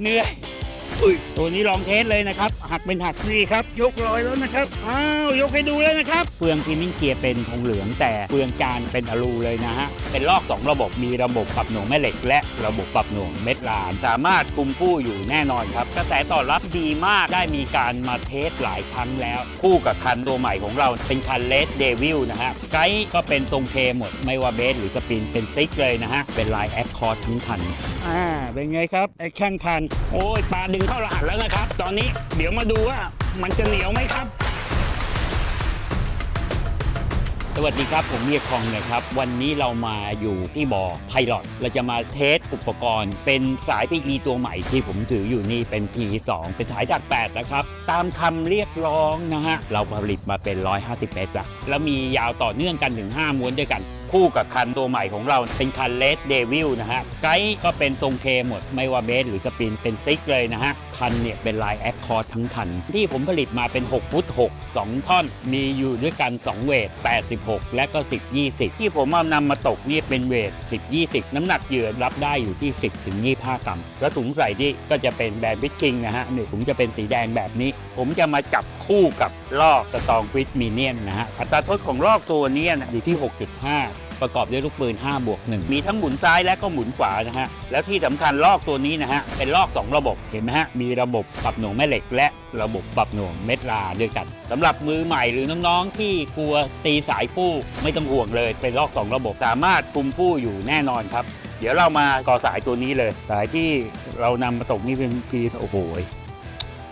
เหนื่อย อุ้ยตัวนี้ลองเทสเลยนะครับ หักเป็นหักนี่ครับ ยกลอยแล้วนะครับ อ้าว ยกให้ดูแล้วนะครับเฟืองพิมมิ่งเกียร์เป็นทองเหลือง แต่เฟืองจานเป็นอลูเลยนะฮะ เป็นลอก 2 ระบบ มีระบบปรับหน่วงแม่เหล็ก และระบบปรับหน่วงเม็ดลาน สามารถคุมคู่อยู่แน่นอนครับ กระแสตอบรับดีมาก ได้มีการมาเทสหลายครั้งแล้ว คู่กับคันตัวใหม่ของเราเป็นคันเลสเดวิลนะฮะ ไกด์ก็เป็นทรงเคหมด ไม่ว่าเบสหรือสปิน เป็นติ๊กเลยนะฮะ เป็นลายแอคคอร์ดทั้งคัน อ่า เป็นไงครับ แอคชั่นคัน โอ้ยปลาดึงเข้ารหัสแล้วนะครับ ตอนนี้เดี๋ยวมาดูว่ามันจะเหนียวไหมครับ สวัสดีครับผมเรียคองนะครับ วันนี้เรามาอยู่ที่บ่อไพลอตเราจะมาเทสอุปกรณ์ เป็นสาย PE ตัวใหม่ที่ผมถืออยู่นี่เป็น PE 2เป็นสายดัก8นะครับ ตามคำเรียกร้องนะฮะ เราผลิตมาเป็น 150 เมตรละแล้วมียาวต่อเนื่องกันถึง 5 ม้วนด้วยกัน คู่กับคันตัวใหม่ของเราเป็นคันเลสเดวิลนะฮะ ไกด์ก็เป็นทรงเคหมด ไม่ว่าเบสหรือสปินเป็นติ๊กเลยนะฮะ คันเนี่ยเป็นลายแอคคอร์ดทั้งคัน ที่ผมผลิตมาเป็น 6 ฟุต 6 2 ท่อน มีอยู่ด้วยกัน 2 เวท 86 และก็ 10 20 ที่ผมเอานำมาตกนี่เป็นเวท 10 20 น้ำหนักเหยื่อรับได้อยู่ที่ 10ถึง25กรัมแล้วถุงใส่ที่ก็จะเป็นแบรนด์พิชคิงนะฮะนี่ผมจะเป็นสีแดงแบบนี้ ผมจะมาจับคู่กับลอกสตองฟิตมีเนียนนะฮะอัตราโทษของลอกตัวนี้อยู่ที่ 6.5 ประกอบด้วยลูกปืน5บวก1มีทั้งหมุนซ้ายและก็หมุนขวานะฮะ แล้วที่สำคัญลอกตัวนี้นะฮะ เป็นลอก 2 ระบบ เห็นไหมฮะ มีระบบปรับหน่วงแม่เหล็ก และระบบปรับหน่วงเม็ดลาด้วยกันสำหรับมือใหม่หรือน้องๆ ที่กลัวตีสายฟู่ไม่ต้องห่วงเลย เป็นลอก 2 ระบบ สามารถคุมฟู่อยู่แน่นอนครับ เดี๋ยวเรามาก่อสายตัวนี้เลย สายที่เรานำมาตกนี่เป็นทีโอ้โห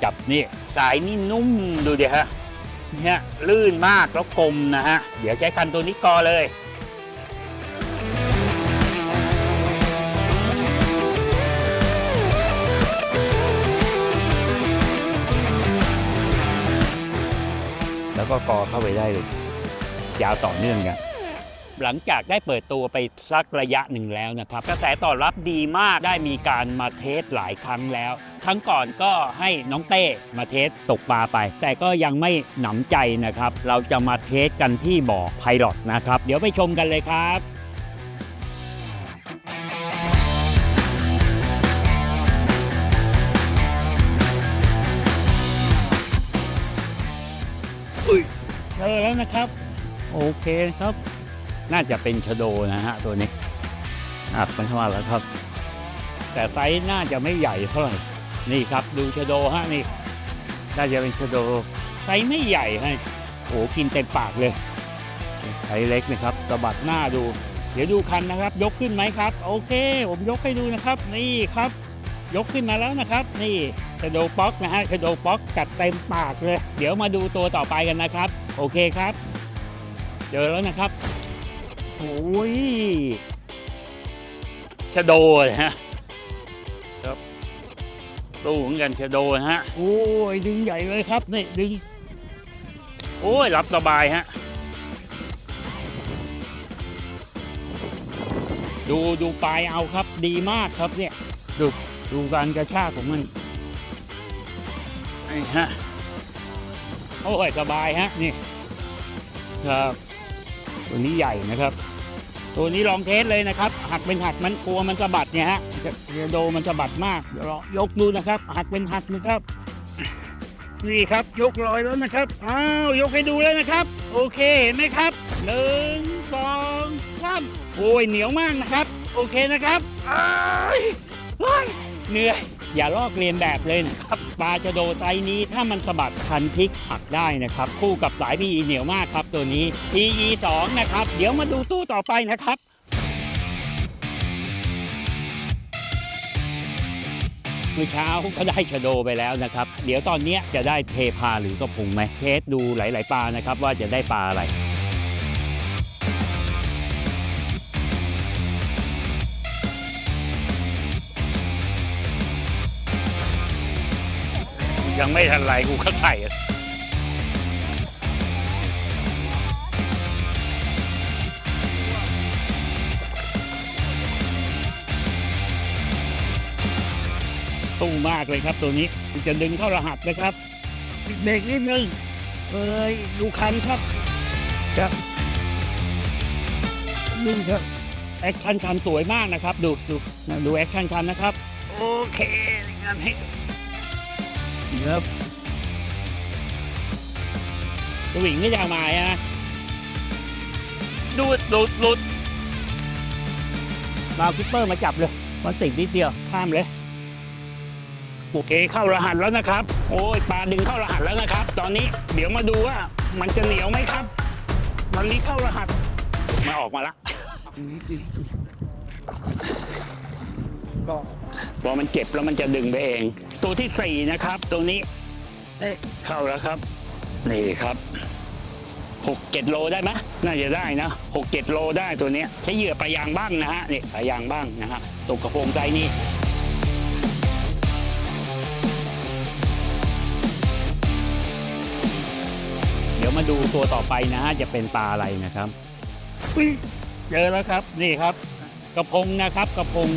จับนี่สายนี่นุ่มดูดี๋ยวฮะเนี่ยลื่นมากแล้วกลมนะฮะ เดี๋ยวใช้คันตัวนี้กอเลย แล้วก็กอเข้าไปได้เลย ยาวต่อเนื่องกันหลังจากได้เปิดตัวไปสักระยะหนึ่งแล้วนะครับกระแสตอบรับดีมากได้มีการมาเทสหลายครั้งแล้ว ครั้งก่อนก็ให้น้องเต้มาเทสตกปลาไป แต่ก็ยังไม่หนำใจนะครับ เราจะมาเทสกันที่บ่อไพลอตนะครับ เดี๋ยวไปชมกันเลยครับ แล้วนะครับ โอเคครับ น่าจะเป็นชะโดนะฮะตัวนี้อัดมันเข้ามาแล้วครับ แต่ไซส์น่าจะไม่ใหญ่เท่าไหร่นี่ครับ ดูชะโดฮะนี่น่าจะเป็นชะโดไซส์ไม่ใหญ่ฮะโอ้กินเต็มปากเลยไซส์เล็กนะครับสะบัดหน้าดู เดี๋ยวดูคันนะครับ ยกขึ้นไหมครับ โอเค ผมยกให้ดูนะครับ นี่ครับ ยกขึ้นมาแล้วนะครับ นี่ชะโดป๊อกนะฮะชะโดป๊อกกัดเต็มปากเลย เดี๋ยวมาดูตัวต่อไปกันนะครับ โอเคครับ เจอแล้วนะครับโอ้ยชะโดนะฮะครับตู้เหมือนกันชะโดนะฮะโอ้ยดึงใหญ่เลยครับนี่ดึงโอ้ยรับสบายฮะดูดูปลายเอาครับดีมากครับเนี่ยดูดูการกระชากของมันไอ้ฮะโอ้ยสบายฮะนี่ ครับ ตัวนี้ใหญ่นะครับ ตัวนี้ลองเทสเลยนะครับ หักเป็นหักมันกลัวมันสะบัดเนี่ยฮะเรโดมันสะบัดมากเดี๋ยวเรายกดูนะครับ หักเป็นหักนะครับ นี่ครับ ยกลอยแล้วนะครับอ้าวยกให้ดูแล้วนะครับ โอเคเห็นไหมครับหนึ่งสองสามโอ้ยเหนียวมากนะครับ โอเคนะครับเฮ้ยเหนื่อย อย่าลอกเลียนแบบเลยนะครับปลาชะโดไซส์นี้ถ้ามันสะบัดคันพลิกหักได้นะครับ คู่กับสาย PE เหนียวมากครับตัวนี้ PE 2นะครับ เดี๋ยวมาดูตู้ต่อไปนะครับเมื่อเช้าก็ได้ชะโดไปแล้วนะครับ เดี๋ยวตอนเนี้ยจะได้เทพาหรือกระพุงไหมเทสดูหลาย ๆ ปลานะครับว่าจะได้ปลาอะไร ยังไม่ทันไรกูก็ใส่อะตู้มากเลยครับตัวนี้มันจะดึงเข้ารหัสนะครับเบรกนิดนึงเอ้ยดูคันครับครับนี่ครับแอคชั่นคันสวยมากนะครับ ดูดูดูแอคชั่นคันนะครับ โอเคานให้ เนื้อสวิงก็จะมาอะดูดดูดดูดมาเอาคิปเปอร์มาจับเลยมันติดนิดเดียวข้ามเลยโอเคเข้ารหัสแล้วนะครับ โอ้ยปลาดึงเข้ารหัสแล้วนะครับ ตอนนี้เดี๋ยวมาดูว่ามันจะเหนียวไหมครับมันนี้เข้ารหัสมาออกมาละ ก็พอมันเจ็บแล้วมันจะดึงไปเอง ตัวที่สี่นะครับตัวนี้เอ๊ะเข้าแล้วครับ นี่ครับหกเจ็ดโลได้ไหมน่าจะได้นะหกเจ็ดโลได้ตัวเนี้ยใช้เหยื่อปลายางบ้างนะฮะนี่ปลายางบ้างนะฮะตกกระโปรงใจนี่เดี๋ยวมาดูตัวต่อไปนะฮะจะเป็นปลาอะไรนะครับเจอแล้วครับนี่ครับ กระพงนะครับกระพง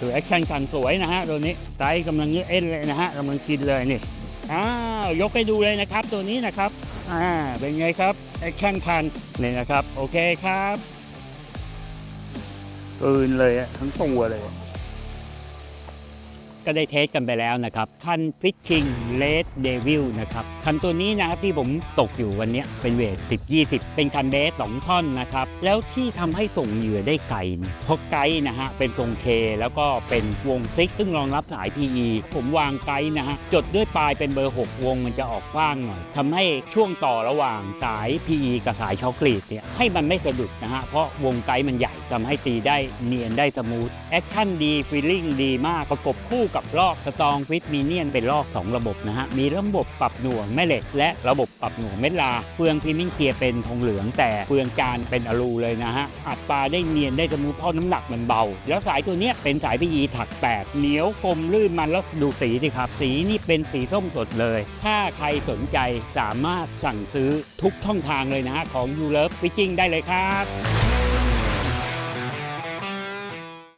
คือแอคชั่นสันสวยนะฮะตัวนี้ไซส์กำลังเนื้อเอ็นเลยนะฮะกำลังกินเลยนี่อ้าวยกให้ดูเลยนะครับตัวนี้นะครับอ่าเป็นไงครับแอคชั่นคันนี่นะครับ โอเคครับปืนเลยทั้งตัวเลย ก็ได้เทสกันไปแล้วนะครับคันฟิชชิงเลดเดวิลนะครับคันตัวนี้นะครับที่ผมตกอยู่วันนี้เป็นเวท 10 20 เป็นคันเบส2ท่อนนะครับ แล้วที่ทำให้ส่งเหยื่อได้ไกลเนี่ยเพราะไกด์นะฮะเป็นทรงเคแล้วก็เป็นวงซิกซึ่งรองรับสาย PE ผมวางไกด์นะฮะจดด้วยปลายเป็นเบอร์ 6 วงมันจะออกกว้างหน่อยทำให้ช่วงต่อระหว่างสาย PE กับสายช็อกกรีดเนี่ยให้มันไม่สะดุดนะฮะเพราะวงไกด์มันใหญ่ทำให้ตีได้เนียนได้สมูทแอคชั่นดีฟีลลิ่งดีมากประกบคู่กับลอกสตองฟิตมีเนียนเป็นลอก 2 ระบบนะฮะ มีระบบปรับหน่วงแม่เหล็ก และระบบปรับหน่วงเม็ดลา เฟืองพรีมิ่งเกียร์เป็นทองเหลือง แต่เฟืองจานเป็นอลูเลยนะฮะ อัดปลาได้เนียนได้สมูทเพราะน้ำหนักมันเบา แล้วสายตัวเนี้ยเป็นสายพียีถักแปดเหนียวคมลื่นมันแล้วดูสีสิครับ สีนี่เป็นสีส้มสดเลย ถ้าใครสนใจสามารถสั่งซื้อทุกช่องทางเลยนะฮะของยูเลิฟฟิชชิงได้เลยครับ